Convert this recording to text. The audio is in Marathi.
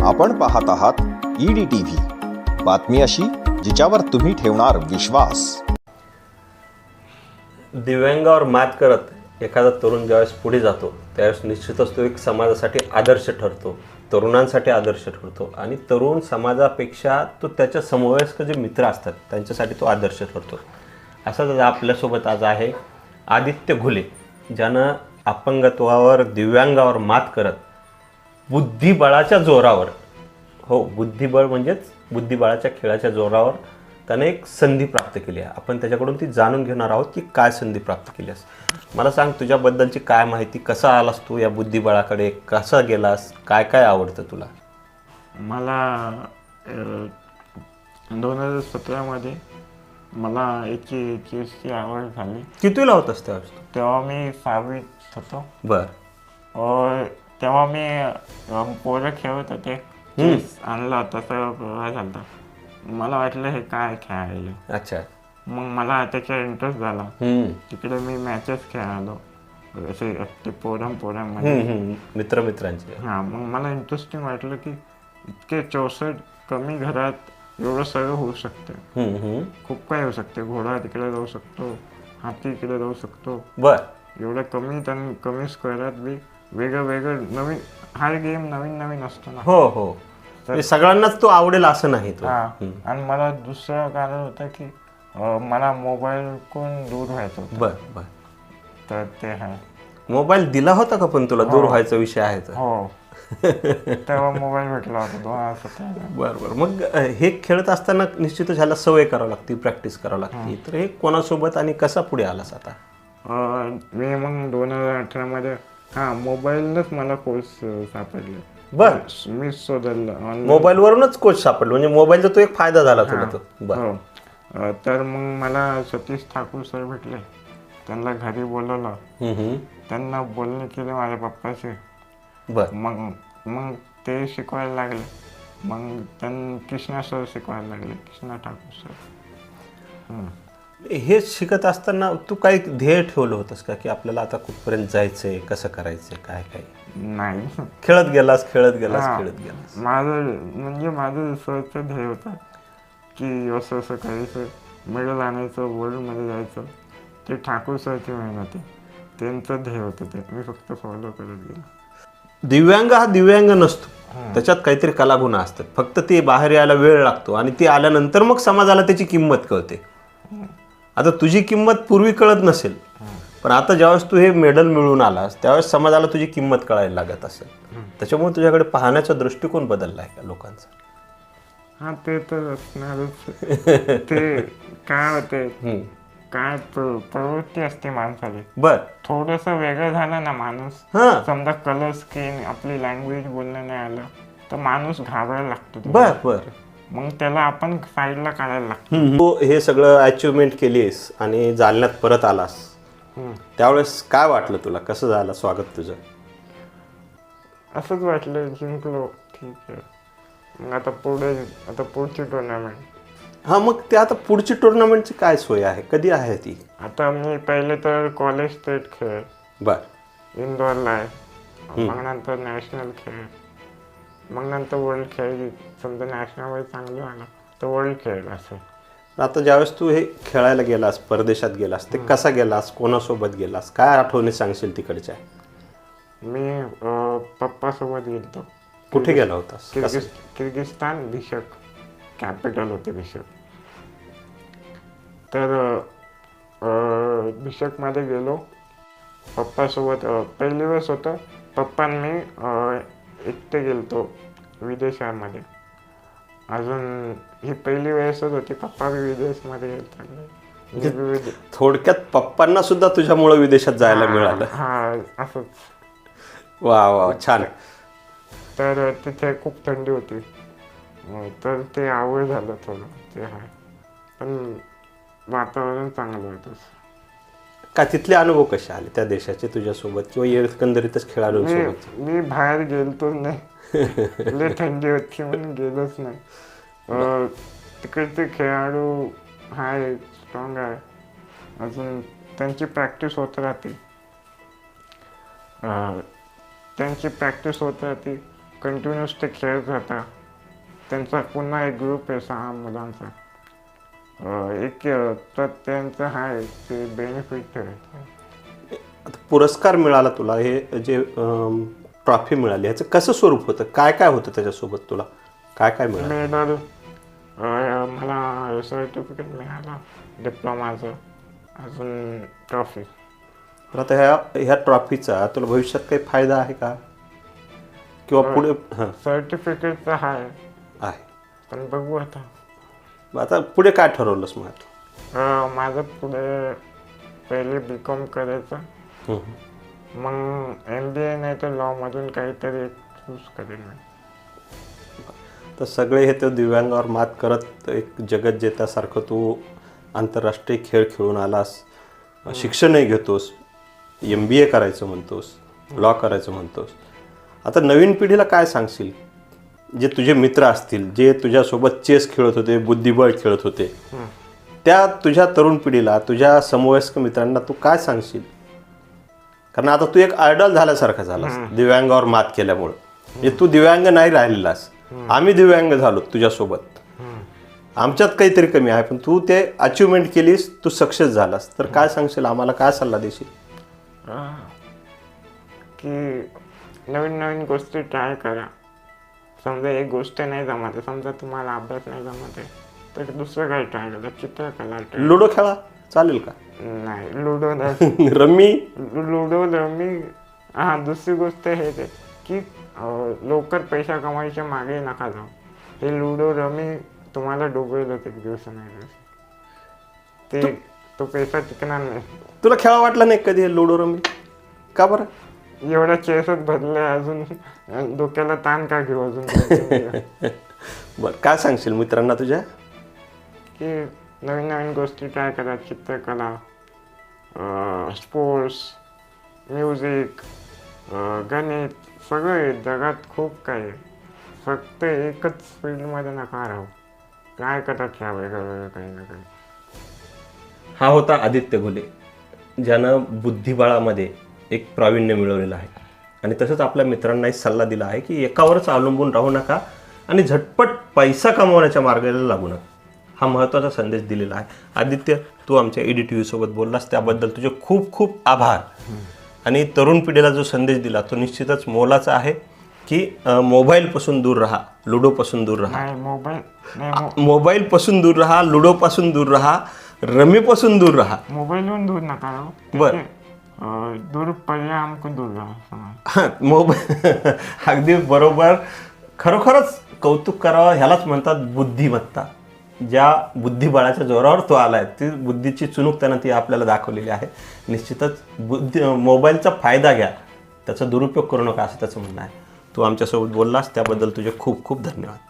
आपण पाहत आहात ईडी टीव्ही बातमी अशी जिच्यावर तुम्ही ठेवणार विश्वास. दिव्यांगावर मात करत एखादा तरुण ज्यावेळेस पुढे जातो त्यावेळेस निश्चितच तो एक समाजासाठी आदर्श ठरतो तरुणांसाठी आदर्श ठरतो आणि तरुण समाजापेक्षा तो त्याच्या समवयस्क जे मित्र असतात त्यांच्यासाठी तो आदर्श ठरतो. असाच आज आपल्यासोबत आज आहे आदित्य घुले ज्यानं अपंगत्वावर दिव्यांगावर मात करत बुद्धिबळाच्या जोरावर. हो बुद्धिबळ म्हणजेच बुद्धिबळाच्या खेळाच्या जोरावर त्याने एक संधी प्राप्त केली आहे. आपण त्याच्याकडून ती जाणून घेणार आहोत की काय संधी प्राप्त केली आहेस. मला सांग तुझ्याबद्दलची काय माहिती कसा आलास तू या बुद्धिबळाकडे? कसा गेलास? काय काय आवडतं तुला? मला दोन हजार सतरामध्ये मला याची चेसची आवड झाली. कितीला होतास त्यावेळेस तू तेव्हा मी सहावीत होतो. बर. तेव्हा मी पोरं खेळत होते चेस आणला होता तर झालं मला वाटलं हे काय खेळायला. अच्छा. मग मला त्याचा इंटरेस्ट झाला. तिकडे मी मॅचेस खेळालो असे ते पोरम हम्म, हम्म. मित्र मित्रांचे हां मग मला इंटरेस्टिंग वाटलं की इतके चौसष्ट कमी घरात एवढं सगळं होऊ शकतं. खूप काय होऊ शकते. घोडा तिकडे जाऊ शकतो हाती इकडे जाऊ शकतो. बर. एवढ्या कमी कमी स्क्वेअरात बी वेगळं वेगळं नवीन हर गेम नवीन नवीन असतो ना. हो हो. म्हणजे सगळ्यांनाच तो आवडेल असं नाही तो. हा. आणि मला दुसरं कारण होतं की अं, मला मोबाईल कोण दूर व्हायचं होतं. बर बर. तर ते आहे मोबाईल दिला होता का पण तुला दूर व्हायचा विषय आहे तर? हो. तेव्हा मोबाईल भेटला होता दोन हजार सतरा बर बर. मग अ, हे खेळत असताना निश्चितच ह्याला सवय करावं लागते प्रॅक्टिस करावं लागते. तर हे कोणासोबत आणि कसा पुढे आलास आता? मी मग दोन हजार अठरामध्ये हां मोबाईलनंच मला कोर्स सापडले. बर. मी शोधलं ऑनलाईन मोबाईलवरूनच कोच सापडलो. म्हणजे मोबाईलचा तो एक फायदा झाला तुला तो बर. हो. अं, तर मग मला सतीश ठाकूर सर भेटले. त्यांना घरी बोलवलं. हम्म, हम्म. त्यांना बोलणे केले माझ्या पप्पाचे बर. मग मग ते शिकवायला लागले. मग त्यांना कृष्णा सर शिकवायला लागले. कृष्णा ठाकूर सर हं. शिकत असताना तू काही ध्येय ठेवलं होतंस का? की आपल्याला आता कुठपर्यंत जायचंय कसं करायचंय काय काय? नाही. खेळत गेलास खेळत गेलास हा. खेळत गेलास. माझं म्हणजे माझं सरचं ध्येय होतं की असं असं करायचं मेडल आणायचं वर्ल्डमध्ये जायचं. ते ठाकूर सरची मेहनत आहे. त्यांचं ध्येय होतं ते. मी फक्त फॉलो करत गेलो. दिव्यांग हा दिव्यांग नसतो. त्याच्यात काहीतरी कलागुण असतात. फक्त ते बाहेर यायला वेळ लागतो आणि ते आल्यानंतर मग समाजाला त्याची किंमत कळते. आता तुझी किंमत पूर्वी कळत नसेल पण आता ज्यावेळेस तू हे मेडल मिळवून आलास त्यावेळेस समाजाला तुझी किंमत कळायला लागत असेल. त्याच्यामुळे तुझ्याकडे पाहण्याचा दृष्टिकोन बदलला आहे का लोकांचा? हा ते तर असणारच. ते काय होते. काय प्र- प्रवृत्ती असते माणसाची. बर. थोडस वेगळं झालं ना माणूस. हा. समजा कलर स्किन आपली लँग्वेज बोलणं नाही आलं तर माणूस घाबरायला लागतो. बर बर. मग त्याला आपण साईडला काढायला लागतो. तू हे सगळं अचिव्हमेंट केलीस आणि जालन्यात परत आलास. त्यावेळेस काय वाटलं तुला? कसं झालं स्वागत तुझं? असंच वाटलं जिंकलो ठीक आहे. मग आता पुढे आता पुढची टुर्नामेंट हा मग ते आता पुढची टुर्नामेंटची काय सोय आहे? कधी आहे ती? आता मी पहिले तर कॉलेज स्टेट खेळ. बर. इंदोरला आहे. मग नंतर नॅशनल खेळ. मग नंतर वर्ल्ड खेळ समजा नॅशनलमध्ये चांगलं आलं तर वर्ल्ड खेळ असं. आता ज्यावेळेस तू हे खेळायला गेलास परदेशात गेलास ते कसा गेलास? कोणासोबत गेलास? काय आठवणी सांगशील तिकडच्या? मी पप्पासोबत गेलतो. कुठे गेला होतास? किर्गिस्तान बिशक कॅपिटल होते बिशक तर अं, बिशकमध्ये गेलो. पप्पासोबत पहिली वेळेस होतं. पप्पा आणि मी अं, एकटे गेलतो विदेशामध्ये. अजून ही पहिली वेळेसच होती पप्पा विदेशमध्ये गेलता मी बी विदे- थोडक्यात पप्पांना सुद्धा तुझ्यामुळे विदेशात जायला मिळालं. हा असंच. वा वा छान. तर तिथे खूप थंडी होती. अं, तर ते आवड झालं थोडं ते आहे. पण वातावरण चांगलं होतं. का तिथले अनुभव कसे आले त्या देशाचे तुझ्यासोबत किंवा एकंदरीतच खेळाडूंसोबत? मी मी बाहेर गेलतो नाही. लय थंडी होती म्हणून गेलोच नाही. अं, तिकडचे खेळाडू आहे स्ट्रॉंग आहे. अजून त्यांची प्रॅक्टिस होत राहते. अं, त्यांची प्रॅक्टिस होत राहते. कंटिन्युअस ते खेळत राहतात त्यांचा पुन्हा एक ग्रुप आहे सहा मुलांचा. एक अं, तर त्यांचं आहे ते बेनिफिट आता पुरस्कार मिळाला तुला हे जे ट्रॉफी मिळाली ह्याचं कसं स्वरूप होतं? काय काय होतं त्याच्यासोबत तुला? काय काय मिळालं? मेडल मला सर्टिफिकेट मिळालं डिप्लोमाचं अजून ट्रॉफी तर आता ह्या ह्या ट्रॉफीचा तुला भविष्यात काही फायदा आहे का? किंवा पुढे हां. सर्टिफिकेटचं आहे आहे. पण बघू आता. मग आता पुढे काय ठरवलंस मग आता? अं, माझं पुढे पहिले बी कॉम करायचं. मग एम बी ए नाही तर लॉमधून काहीतरी एक चूज करेन मी. तर सगळे हे तो दिव्यांगावर मात करत एक जगत जेत्यासारखं तू आंतरराष्ट्रीय खेळ खेळून आलास शिक्षणही घेतोस एम बी ए करायचं म्हणतोस लॉ करायचं म्हणतोस. आता नवीन पिढीला काय सांगशील? जे तुझे मित्र असतील जे तुझ्यासोबत चेस खेळत होते बुद्धिबळ खेळत होते त्या तुझ्या तरुण पिढीला तुझ्या समवयस्क मित्रांना तू काय सांगशील? कारण आता तू एक आयडॉल झाल्यासारखा झालास दिव्यांगावर मात केल्यामुळं. म्हणजे तू दिव्यांग नाही राहिलेलास. आम्ही दिव्यांग झालो तुझ्यासोबत. आमच्यात काहीतरी कमी आहे पण तू ते अचिव्हमेंट केलीस तू सक्सेस झालास. तर काय सांगशील? आम्हाला काय सल्ला देशील? की नवीन नवीन गोष्टी ट्राय करा. समजा एक गोष्ट नाही जमत आहे समजा तुम्हाला अभ्यास नाही जमत आहे तर दुसरं काही ट्राय करा? चित्रकला try- लुडो खेळा. चालेल का? नाही लुडो नाही. रम्मी लुडो मी हा दुसरी गोष्ट हे ते की लवकर पैसा कमायच्या मागे नका जाऊ. हे लुडो रमी तुम्हाला डुबवेलच एक दिवस नाही दिवस. ते तो पैसा टिकणार नाही. तुला खेळा वाटला नाही कधी लुडो रम्मी का बरं? एवढा चेसच भरले अजून. डोक्याला ताण का घेऊ अजून? बरं काय सांगशील मित्रांना तुझ्या? की नवीन नवीन गोष्टी ट्राय करा चित्रकला स्पोर्ट्स म्युझिक गणित सगळं जगात खूप काही आहे. फक्त एकच फील्डमध्ये नका राहू. ट्राय करा खेळा वेगळं वेगळं काही ना काही. हा होता आदित्य घुले ज्यानं बुद्धिबळामध्ये एक प्रावीण्य मिळवलेलं आहे. आणि तसंच आपल्या मित्रांनाही सल्ला दिला आहे की एकावरच अवलंबून राहू नका आणि झटपट पैसा कमवण्याच्या मार्गाला लागू नका. हा महत्त्वाचा संदेश दिलेला आहे. आदित्य तू आमच्या ईडी टी व्हीसोबत बोललास त्याबद्दल तुझे खूप खूप आभार. आणि तरुण पिढीला जो संदेश दिला तो निश्चितच मोलाचा आहे की मोबाईलपासून दूर राहा लुडोपासून दूर राहा. मोबाईल मोबाईलपासून दूर राहा लुडोपासून दूर राहा रमीपासून दूर राहा. मोबाईलहून दूर नका राहू. बर. ते, अं, दूर पर्याय मोबाईल अगदी बरोबर. खरोखरच कौतुक करावं ह्यालाच म्हणतात बुद्धिमत्ता. ज्या बुद्धिबळाच्या जोरावर तो आला आहे ती बुद्धीची चुनूक त्यानं ती आपल्याला दाखवलेली आहे. निश्चितच बुद्धी मोबाईलचा फायदा घ्या. त्याचा दुरुपयोग करू नका असं त्याचं म्हणणं आहे. तू आमच्यासोबत बोललास त्याबद्दल तुझे खूप खूप धन्यवाद.